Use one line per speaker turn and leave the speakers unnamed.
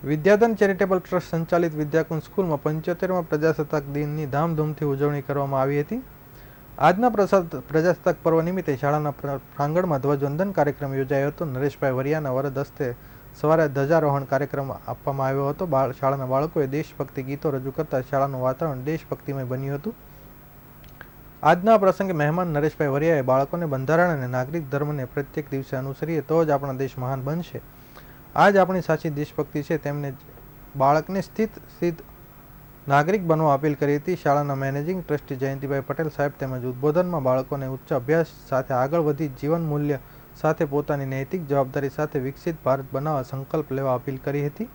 વિદ્યાધન charitable trust સંચાલિત વિદ્યાકુંજ સ્કૂલમાં પંચોતેરમાં પ્રજાસત્તાક દિનની ધામધૂમથી ઉજવણી કરવામાં આવી હતી. આજના પ્રસાદ, પ્રજાસત્તાક પર્વ નિમિત્તે શાળાના પ્રાંગણમાં ધ્વજવંદન કાર્યક્રમ યોજાયો હતો. નરેશભાઈ વરિયાના વરદ હસ્તે સવારે ધ્વજારોહણ કાર્યક્રમ આપવામાં આવ્યો હતો. બાળ, શાળાના બાળકોએ દેશભક્તિ ગીતો રજૂ કરતા શાળાનું વાતાવરણ દેશભક્તિમય બન્યું હતું. આજના પ્રસંગે મહેમાન નરેશભાઈ વરિયાએ બાળકોને બંધારણ અને નાગરિક ધર્મને પ્રત્યેક દિવસે અનુસરીએ તો જ આપણા દેશ મહાન બનશે. આ જ આપણી સાચી દેશભક્તિ છે તેમને બાળકને સ્થિત સ્થિત નાગરિક બનવા અપીલ કરી હતી. શાળાના મેનેજિંગ ટ્રસ્ટી જયંતિભાઈ પટેલ સાહેબ તેમજ ઉદ્બોધનમાં બાળકોને ઉચ્ચ અભ્યાસ સાથે આગળ વધી જીવન મૂલ્ય સાથે પોતાની નૈતિક જવાબદારી સાથે વિકસિત ભારત બનાવવા સંકલ્પ લેવા અપીલ કરી હતી.